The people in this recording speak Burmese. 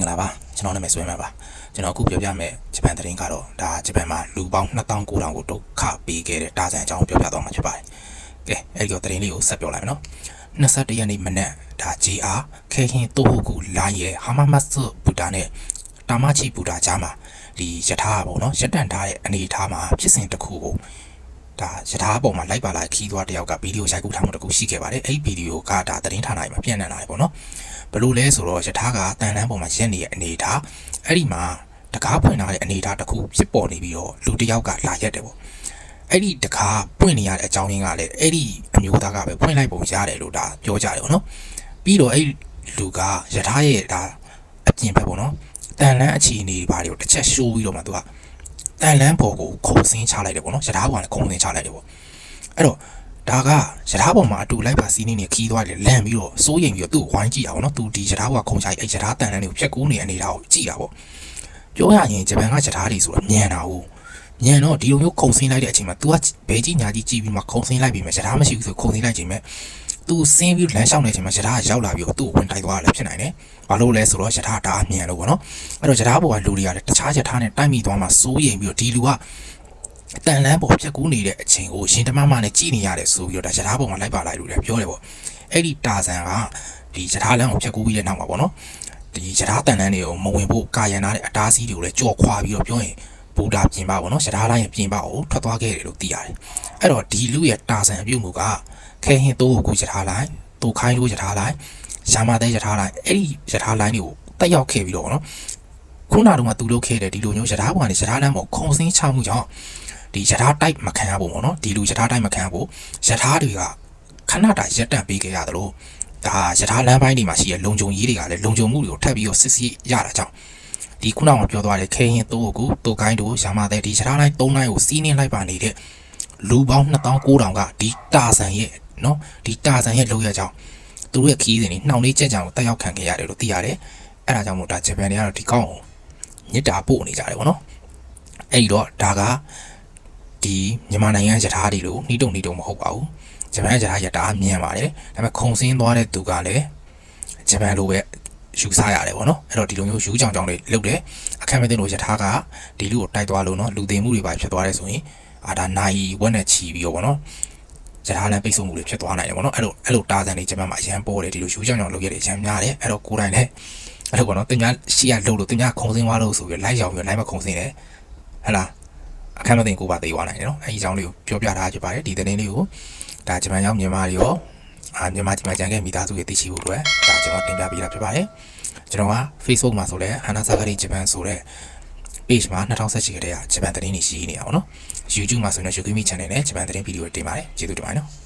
င်္ဂလာပါကျွန်တော်နာမည်ဆွဲမှာပါကျွန်တော်အခုပြောပြမယ်ဂျပန်သတင်းကတော့ဒါဂျပန်မှာလူပေါင်း2900ကိုဒုက္ခပေးခဲ့တဲ့တာဇန်အကြောင်းပြောပြတော့မှာဖြစ်ပါတယ်ကဲအဲ့ဒီတော့သတင်းလေးကိုဆက်ပြောလိုက်မယ်နော်21ရက်နေ့မနက်ဒါ JR ခေဟင်တိုဟိုကူလိုင်းရဲ့ဟာမမတ်စုဘူတာနဲ့တာမချီဘူတာကြားမှာဒီယထာပေါ့နော်ရက်တန်ထားတဲ့အနေအထားမှာဖြစ်စဉ်တစ်ခုကို ဒါယထာပုံမှာလိုက်ပါလာခီးသွားတယောက်ကဗီဒီယိုရိုက်ကူးထားမှုတစ်ခုရှိခဲ့ပါတယ်အဲ့ဒီဗီဒီယိုကဒါသတင်းဌာနတွေမှာပြန့်နှံ့လာတယ်ပေါ့နော်ဘယ်လိုလဲဆိုတော့ယထာကတန်တန်းပေါ်မှာရက်နေတဲ့အနေအထားအဲ့ဒီမှာတကားဖွင့်ထားတဲ့အနေအထားတစ်ခုဖြစ်ပေါ်နေပြီးတော့လူတစ်ယောက်ကလာရက်တယ်ပေါ့အဲ့ဒီတကားပွင့်နေရတဲ့အကြောင်းရင်းကလည်းအဲ့ဒီအမျိုးသားကပဲဖွင့်လိုက်ပုံရတယ်လို့ဒါပြောကြတယ်ပေါ့နော်ပြီးတော့အဲ့လူကယထာရဲ့ဒါအပြင်ဘက်ပေါ့နော်တန်လန်းအခြေအနေတွေဘာတွေကိုတစ်ချက်ရှိုးပြီးတော့မှသူက တန်လန်းပေါ်ကိုခုံစင်းချလိုက်တယ်ပေါ့နော်ယထာကလည်းခုံစင်းချလိုက်တယ်ပေါ့အဲ့တော့ဒါကရထားပေါ်မှာအတူလိုက်ပါစီးနေနေခီးသွားတယ်လန့်ပြီးတော့စိုးရိမ်ပြီးတော့သူ့ကိုဝိုင်းကြည့်တာပေါ့နော်သူဒီရထားကခုံချိုင်အဲ့ရထားတန်တန်းတွေကိုဖြတ်ကူးနေအနေတာကိုကြည့်တာပေါ့ပြောရရင်ဂျပန်ကရထားတွေဆိုတော့ညံတာဟုတ်ညံတော့ဒီလိုမျိုးခုံစင်းလိုက်တဲ့အချိန်မှာ तू ကဘဲကြီးညာကြီးကြည့်ပြီးမှခုံစင်းလိုက်ပြီးမှရထားမရှိဘူးဆိုခုံစင်းလိုက်ချိန်မှာ तू စင်းပြီးလမ်းလျှောက်နေချိန်မှာရထားရောက်လာပြီးတော့သူ့ကိုဝင်တိုက်သွားတယ်ဖြစ်နိုင်တယ်ဘာလို့လဲဆိုတော့ရထားဒါအမြန်လို့ပေါ့နော်အဲ့တော့ရထားပေါ်ကလူတွေကလည်းတခြားရထားနဲ့တိုက်မိသွားမှစိုးရိမ်ပြီးတော့ဒီလူကတန်လန်းပေါ်ဖြတ်ကူးနေတဲ့အချိန်ကိုရှင်တမမနဲ့ကြည်နေရတယ်ဆိုပြီးတော့ဒါရထားပေါ်မှာလိုက်ပါလိုက်လို့လည်းပြောတယ်ပေါ့အဲ့ဒီတာဇန်ကဒီရထားလမ်းကိုဖြတ်ကူးပြီးတဲ့နောက်မှာပေါ့နော်ဒီရထားတန်လန်းတွေကိုမဝင်ဖို့ကာယံနာတဲ့အတားအဆီးတွေကိုလည်းကြော်ခွာပြီးတော့ပြောရင် ဘူတာပြင်ပပေါ့နော်ရထားလိုင်းရဲ့ပြင်ပကိုထွက်သွားခဲ့တယ်လို့သိရတယ်အဲ့တော့ဒီလူရဲ့တာဇန်အပြုတ်မှုကခဲဟင်းတိုးကိုရထားလိုင်းတိုခိုင်းလို့ရထားလိုင်းရှာမတဲ့ရထားလိုင်းအဲ့ဒီရထားလိုင်းတွေကိုတက်ရောက်ခဲ့ပြီးတော့ပေါ့နော်ခုနကတော့သူလုပ်ခဲ့တဲ့ဒီလိုမျိုးရထားပေါ်ကနေရထားလမ်းပေါ်ခုံစင်းချမှုကြောင့်ဒီယထာတိုက်မခံရဖို့ပေါ့နော်ဒီလူယထာတိုက်မခံရဖို့ယထာတွေကခဏတာရက်တန့်ပေးခဲ့ရသလိုဒါယထာလမ်းပိုင်းတွေမှာရှိတဲ့လုံခြုံရေးတွေကလည်းလုံခြုံမှုတွေကိုထပ်ပြီးတော့စစ်ဆေးရတာကြောင့် ဒီခုနကပြောသွားတဲ့ခဲရင်တိုးကိုတိုးကိုင်းတို့ရာမတဲ့ဒီယထာလိုင်း၃လိုင်းကိုစီးနှင်းလိုက်ပါနေတဲ့လူပေါင်း2900ကဒီတာဆန်ရဲ့နော်ဒီတာဆန်ရဲ့လောက်ရကြောင်းသူတို့ရဲ့ခီးစဉ်တွေနှောင်လေးကြက်ကြံကိုတက်ရောက်ခံခဲ့ရတယ်လို့သိရတယ်အဲ့ဒါကြောင့်မို့ဒါဂျပန်တွေကတော့ဒီကောင်းကိုညစ်တာပို့နေကြတယ်ပေါ့နော်အဲ့ဒီတော့ဒါကဒီမြန်မာနိုင်ငံယထာတွေလို့နှီးတုံနှီးတုံမဟုတ်ပါဘူးဂျပန်ယထာယထာမြန်ပါတယ်ဒါပေမဲ့ခုံစင်းသွားတဲ့သူကလည်းဂျပန်လိုပဲ ယူဆရတယ်ပေါ့နော်အဲ့တော့ဒီလိုမျိုးယူကြောင်ကြောင်လေးလုပ်တယ်အခက်မသိလို့ယထာကဒီလူကိုတိုက်သွားလို့နော်လူသိမှုတွေပါဖြစ်သွားတယ်ဆိုရင်အာဒါနိုင်ဝက်နဲ့ချီပြီးတော့ပေါ့နော်ယထာလမ်းပိတ်ဆို့မှုတွေဖြစ်သွားနိုင်တယ်ပေါ့နော်အဲ့လိုအဲ့လိုတားစံတွေဂျပန်မှာအရန်ပေါ်တယ်ဒီလိုယူကြောင်ကြောင်လုပ်ရတဲ့အရန်များတယ်အဲ့တော့ကိုယ်တိုင်လည်းအဲ့လိုပေါ့နော်တင်များရှီရလို့လို့တင်များခုံစင်းသွားလို့ဆိုပြီးလိုက်ရောက်ပြီးလိုက်မခုံစင်းတယ်ဟဟလားအခက်မသိကိုပါသေးသွားနိုင်တယ်နော်အဲဒီအကြောင်းလေးကိုပြောပြထားကြပါတယ်ဒီသတင်းလေးကိုဒါဂျပန်ရောက်မြန်မာတွေရော အာမြန်မာဂျပန်ကြံခဲ့မိသားစုတွေသိရှိဖို့အတွက်ဒါကျွန်တော်တင်ပြပေးတာဖြစ်ပါတယ်ကျွန်တော်က Facebook မှာဆိုလဲဟန်နာဆာဂရီဂျပန်ဆိုတဲ့ page မှာ2018ခတဲ့ကဂျပန်သတင်းတွေရှိနေတာပေါ့နော် YouTube မှာဆိုရင် Yukimi channel နဲ့ဂျပန်သတင်းဗီဒီယိုတွေတင်ပါတယ်ကျေးဇူးတင်ပါတယ်နော်